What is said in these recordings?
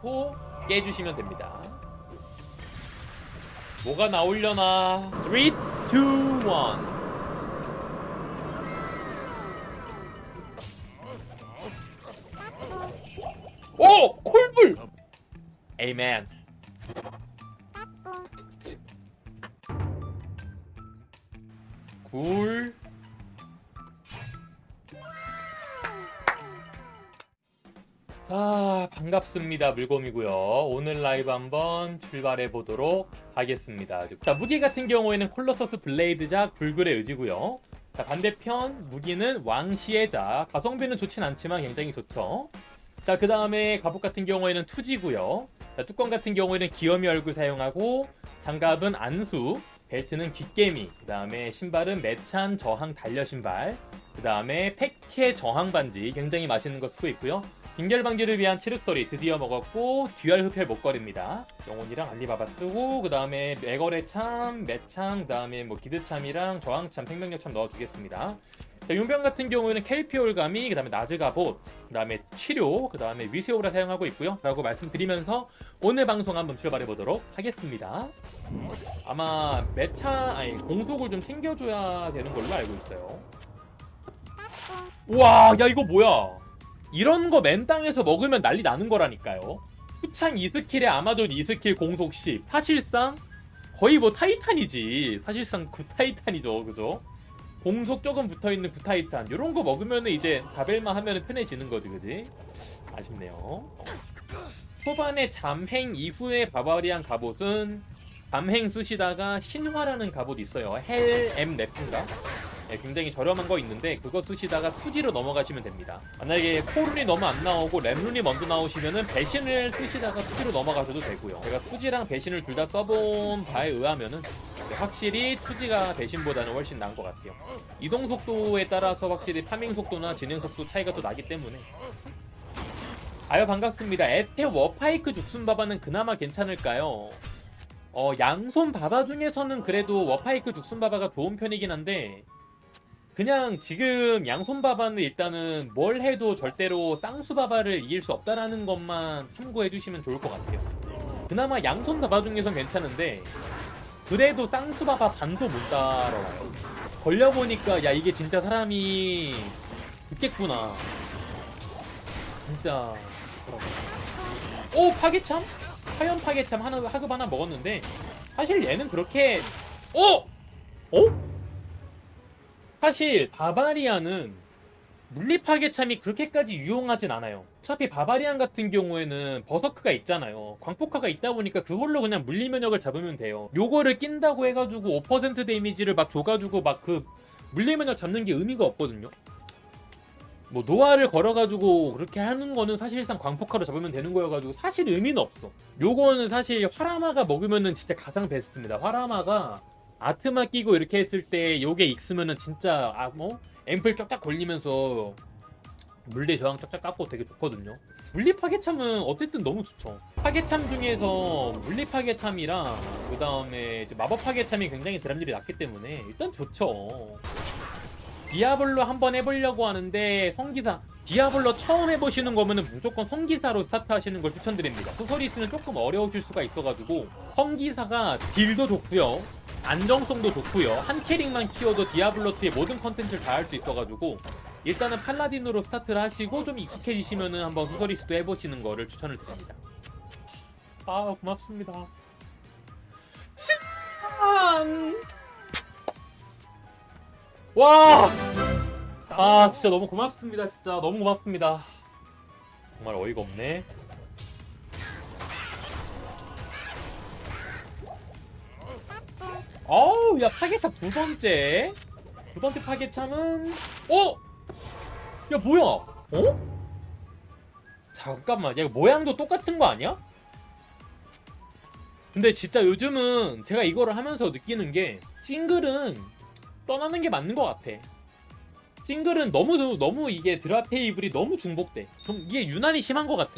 넣고 깨주시면 됩니다. 뭐가 나오려나? 3, 2, 1. 오! 콜불! 에이맨. 굴. 자, 반갑습니다. 물곰이고요. 오늘 라이브 한번 출발해 보도록 하겠습니다. 자, 무기 같은 경우에는 콜로서스 블레이드작 불굴의 의지고요. 자, 반대편 무기는 왕시의 자. 가성비는 좋진 않지만 굉장히 좋죠. 자, 그 다음에 갑옷 같은 경우에는 투지고요. 자, 뚜껑 같은 경우에는 귀요미 얼굴 사용하고 장갑은 안수, 벨트는 귓개미, 그 다음에 신발은 매찬 저항 달려 신발, 그 다음에 팩티의 저항 반지 굉장히 맛있는 거 쓰고 있고요. 빈결 방지를 위한 칠흑소리 드디어 먹었고 듀얼 흡혈 목걸이입니다. 영혼이랑 알리바바 쓰고 그 다음에 매거래 참, 매참, 그 다음에 뭐 기드참이랑 저항참, 생명력 참 넣어주겠습니다. 자, 용병 같은 경우에는 켈피올가미, 그 다음에 나즈가봇, 그 다음에 치료, 그 다음에 위세오라 사용하고 있고요. 라고 말씀드리면서 오늘 방송 한번 출발해 보도록 하겠습니다. 아마 매차, 아니 공속을 좀 챙겨줘야 되는 걸로 알고 있어요. 우와, 야 이거 뭐야? 이런 거 맨 땅에서 먹으면 난리 나는 거라니까요. 후창 2스킬에 아마존 2스킬 공속 10. 사실상 거의 뭐 타이탄이지. 사실상 구 타이탄이죠. 그죠? 공속 조금 붙어 있는 구 타이탄. 이런 거 먹으면 이제 자벨만 하면 편해지는 거지. 그지? 아쉽네요. 초반에 잠행 이후에 바바리안 갑옷은 잠행 쓰시다가 신화라는 갑옷 있어요. 헬 M 랩인가? 네, 굉장히 저렴한 거 있는데 그거 쓰시다가 투지로 넘어가시면 됩니다. 만약에 코룬이 너무 안 나오고 랩룬이 먼저 나오시면은 배신을 쓰시다가 투지로 넘어가셔도 되고요. 제가 투지랑 배신을 둘 다 써본 바에 의하면은 네, 확실히 투지가 배신보다는 훨씬 나은 것 같아요. 이동 속도에 따라서 확실히 파밍 속도나 진행 속도 차이가 또 나기 때문에 아유 반갑습니다. 에테 워파이크 죽순바바는 그나마 괜찮을까요? 어 양손 바바 중에서는 그래도 워파이크 죽순바바가 좋은 편이긴 한데 그냥 지금 양손바바는 일단은 뭘 해도 절대로 쌍수바바를 이길 수 없다라는 것만 참고해 주시면 좋을 것 같아요. 그나마 양손바바 중에선 괜찮은데 그래도 쌍수바바 반도 못 따라와요. 걸려보니까 야 이게 진짜 사람이 죽겠구나. 진짜. 오 파괴참? 하연 파괴참 하나 하급 하나 먹었는데 사실 얘는 그렇게 어? 어? 사실 바바리안은 물리 파괴참이 그렇게까지 유용하진 않아요. 어차피 바바리안 같은 경우에는 버서크가 있잖아요. 광폭화가 있다 보니까 그걸로 그냥 물리 면역을 잡으면 돼요. 요거를 낀다고 해가지고 5% 데미지를 막 줘가지고 막 그 물리 면역 잡는 게 의미가 없거든요. 뭐 노화를 걸어가지고 그렇게 하는 거는 사실상 광폭화로 잡으면 되는 거여가지고 사실 의미는 없어. 요거는 사실 화라마가 먹으면은 진짜 가장 베스트입니다. 화라마가 아트마 끼고 이렇게 했을 때 요게 익으면은 진짜 아 뭐 앰플 쫙쫙 걸리면서 물리 저항 쫙쫙 깎고 되게 좋거든요. 물리 파괴참은 어쨌든 너무 좋죠. 파괴참 중에서 물리 파괴참이랑 그 다음에 마법 파괴참이 굉장히 드랍률이 낮기 때문에 일단 좋죠. 디아블로 한번 해보려고 하는데 성기사 디아블로 처음 해보시는 거면은 무조건 성기사로 스타트 하시는 걸 추천드립니다. 소서리스는 조금 어려우실 수가 있어가지고 성기사가 딜도 좋고요, 안정성도 좋고요, 한 캐릭만 키워도 디아블로 2의 모든 컨텐츠를 다 할 수 있어가지고 일단은 팔라딘으로 스타트를 하시고 좀 익숙해지시면은 한번 소서리스도 해보시는 거를 추천을 드립니다. 아 고맙습니다. 참. 와! 아, 진짜 너무 고맙습니다. 진짜 너무 고맙습니다. 정말 어이가 없네. 어우, 야, 파괴참 두 번째. 두 번째 파괴참은, 어? 야, 뭐야? 어? 잠깐만, 야, 모양도 똑같은 거 아니야? 근데 진짜 요즘은 제가 이거를 하면서 느끼는 게, 싱글은 떠나는 게 맞는 것 같아. 싱글은 너무 너무 이게 드랍 테이블이 너무 중복돼. 좀 이게 유난히 심한 것 같아.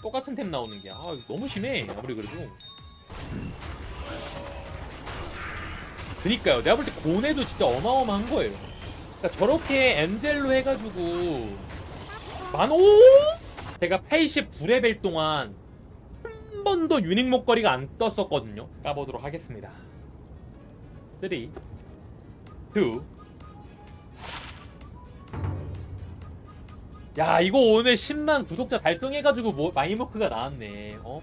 똑같은 템 나오는 게. 아 너무 심해. 아무리 그래도. 그니까요. 내가 볼 때 고뇌도 진짜 어마어마한 거예요. 그러니까 저렇게 엔젤로 해가지고 만 오? 제가 89레벨 동안 한 번도 유닉 목걸이가 안 떴었거든요. 까보도록 하겠습니다. 3, 2, 야 이거 오늘 10만 구독자 달성해가지고 뭐, 마이모크가 나왔네. 어?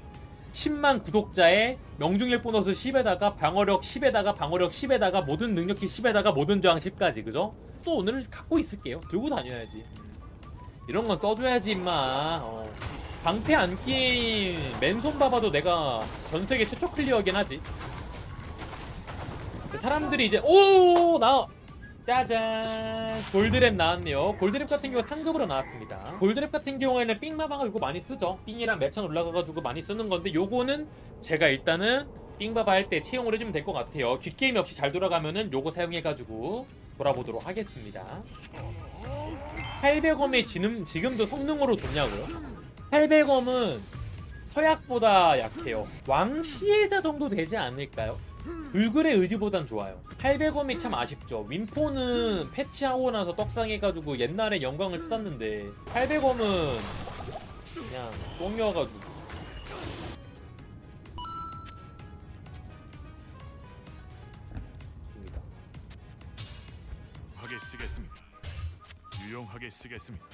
10만 구독자에 명중률 보너스 10에다가 방어력 10에다가 방어력 10에다가 모든 능력치 10에다가 모든 저항 10까지 그죠? 또 오늘 갖고 있을게요. 들고 다녀야지. 이런 건 써줘야지 임마. 어. 방패 안 끼인 맨손 봐봐도 내가 전 세계 최초 클리어긴 하지. 사람들이 이제 오 나. 짜잔. 골드랩 나왔네요. 골드랩 같은 경우 상급으로 나왔습니다. 골드랩 같은 경우에는 삥마방을 이거 많이 쓰죠. 삥이랑 매천 올라가가지고 많이 쓰는 건데 요거는 제가 일단은 삥바바 할 때 채용을 해주면 될 것 같아요. 뒷게임 없이 잘 돌아가면은 요거 사용해가지고 돌아보도록 하겠습니다. 800검의 지금, 지금도 성능으로 좋냐고요? 800검은 서약보다 약해요 왕시혜자 정도 되지 않을까요? 불굴의 의지보단 좋아요. 800원이 참 아쉽죠. 윈포는 패치하고 나서 떡상해가지고 옛날에 영광을 찾았는데 800원은 그냥 똥이어가지고 쓰겠습니다. 유용하게 쓰겠습니다.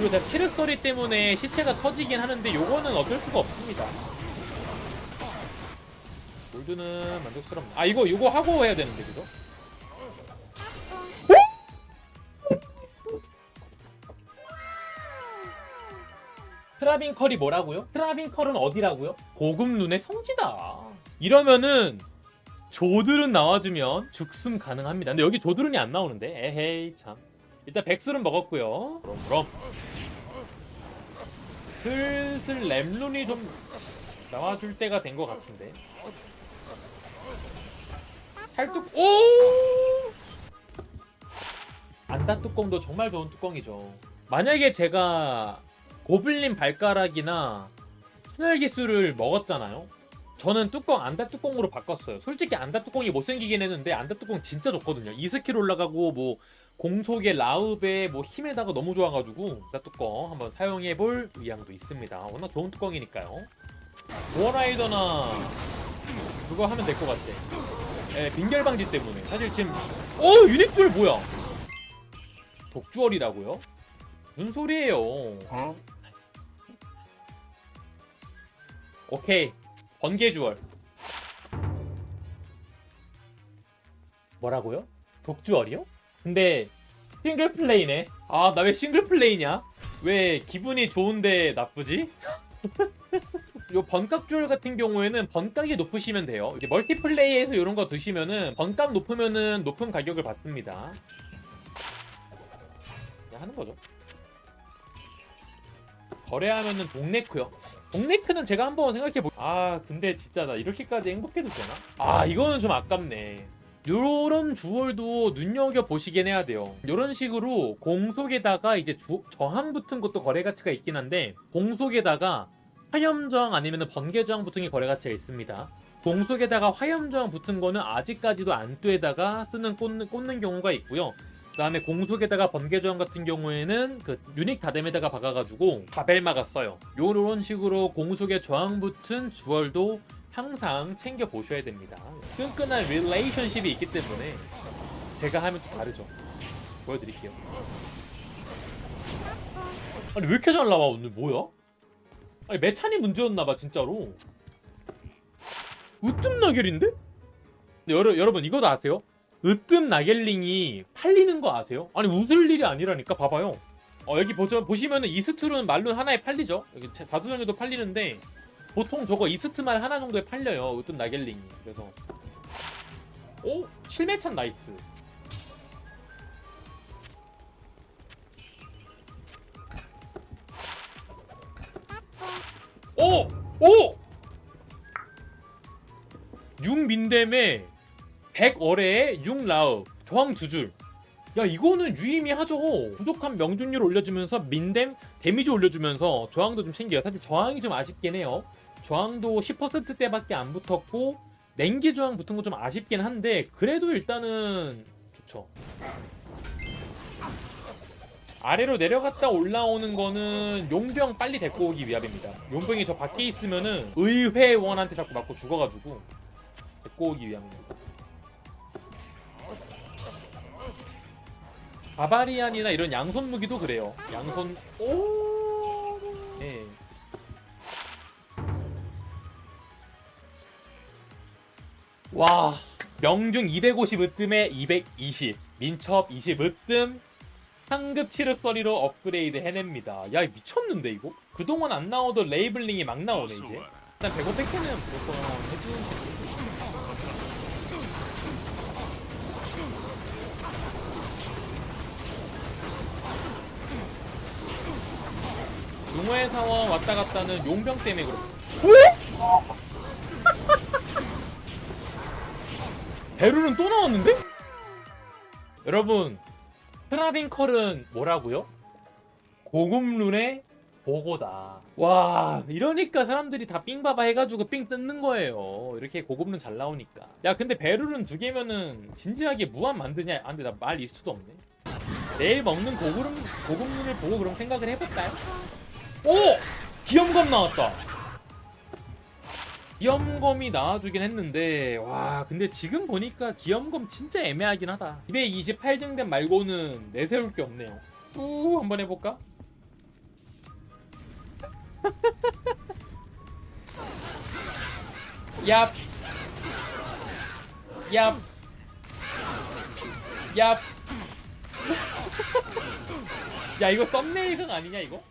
그리고 제가 치륵 소리 때문에 시체가 터지긴 하는데 요거는 어쩔 수가 없습니다. 골드는 만족스럽네. 아 이거 이거 하고 해야 되는데 그죠? 트라빈 컬이 뭐라고요? 트라빈 컬은 어디라고요? 고급 룬의 성지다. 이러면은 조드룬 나와주면 죽음 가능합니다. 근데 여기 조드룬이 안 나오는데 에헤이 참. 일단 백술은 먹었고요. 그럼 그럼 슬슬 램룬이 좀 나와줄 때가 된 것 같은데. 팔뚝 오! 안다 뚜껑도 정말 좋은 뚜껑이죠. 만약에 제가 고블린 발가락이나 천열기술을 먹었잖아요. 저는 뚜껑 안다 뚜껑으로 바꿨어요. 솔직히 안다 뚜껑이 못생기긴 했는데 안다 뚜껑 진짜 좋거든요. 이 스킬 올라가고 뭐 공속의 라읍의 뭐 힘에다가 너무 좋아가지고 안다 뚜껑 한번 사용해볼 의향도 있습니다. 워낙 좋은 뚜껑이니까요. 보어라이더나 그거 하면 될 것 같아. 예, 빈결 방지 때문에. 사실 지금 오 유닉줄 뭐야? 독주얼이라고요? 무슨 소리예요? 오케이 번개주얼. 뭐라고요? 독주얼이요? 근데 싱글 플레이네. 아 나 왜 싱글 플레이냐? 왜 기분이 좋은데 나쁘지? 요 번깍줄 같은 경우에는 번깍이 높으시면 돼요. 이제 멀티플레이에서 이런 거 드시면은 번깍 높으면은 높은 가격을 받습니다. 그냥 하는 거죠. 거래하면은 동네크요. 동네크는 제가 한번 생각해 보. 아 근데 진짜 나 이렇게까지 행복해도 되나? 아 이거는 좀 아깝네. 요런 주얼도 눈여겨 보시긴 해야 돼요. 요런 식으로 공속에다가 이제 주, 저항 붙은 것도 거래 가치가 있긴 한데 공속에다가 화염 저항 아니면 번개 저항 붙은 게 거래 가치가 있습니다. 공속에다가 화염 저항 붙은 거는 아직까지도 안뚜에다가 쓰는 꽂는, 꽂는 경우가 있고요. 그 다음에 공속에다가 번개 저항 같은 경우에는 그 유닉 다뎀에다가 박아가지고 바벨마가 써요. 요런 식으로 공속에 저항 붙은 주얼도 항상 챙겨 보셔야 됩니다. 끈끈한 릴레이션십이 있기 때문에 제가 하면 또 다르죠. 보여드릴게요. 아니 왜 이렇게 잘 나와 오늘 뭐야? 아니 메탄이 문제였나봐 진짜로. 으뜸 나겔인데? 여러, 여러분 이거 다 아세요? 으뜸 나겔링이 팔리는 거 아세요? 아니 웃을 일이 아니라니까 봐봐요. 어, 여기 보죠, 보시면은 이스트로는 말룬 하나에 팔리죠. 여기 다수정에도 팔리는데 보통 저거 이스트만 하나 정도에 팔려요. 으뜸 나겔링이. 그래서 오 7매찬 나이스. 오! 오! 6민댐에 100어레에 6라우 저항 두 줄. 야 이거는 유의미하죠. 부족한 명중률 올려주면서 민댐 데미지 올려주면서 저항도 좀 챙겨요. 사실 저항이 좀 아쉽긴 해요. 저항도 10%대밖에 안 붙었고 냉기 저항 붙은 거 좀 아쉽긴 한데 그래도 일단은 좋죠. 아래로 내려갔다 올라오는 거는 용병 빨리 데리고 오기 위함입니다. 용병이 저 밖에 있으면은 의회원한테 자꾸 맞고 죽어가지고 데리고 오기 위함입니다. 바바리안이나 이런 양손 무기도 그래요. 양손 오. 네. 와 명중 250 으뜸에 220 민첩 20 으뜸 상급 치륵서리로 업그레이드 해냅니다. 야 미쳤는데 이거? 그동안 안 나오던 레이블링이 막 나오네 이제. 일단 105 팩트는 무조건 해주는 용화의 사원 왔다 갔다는 용병 때문에 그렇고. 베르는 또 나왔는데? 여러분, 트라빈컬은 뭐라고요? 고급룬의 보고다. 와, 이러니까 사람들이 다 삥바바 해가지고 삥 뜯는 거예요. 이렇게 고급룬 잘 나오니까. 야, 근데 베르는 두 개면은 진지하게 무한 만드냐? 안 돼, 나말 있을 수도 없네. 내일 먹는 고급룬, 고급룬을 보고 그럼 생각을 해볼까요? 오! 기염검 나왔다. 기염검이 나와주긴 했는데 와 근데 지금 보니까 기염검 진짜 애매하긴 하다 228등대 말고는 내세울 게 없네요 우 한번 해볼까? 얍 얍. 얍. 야 이거 썸네일 극 아니냐 이거?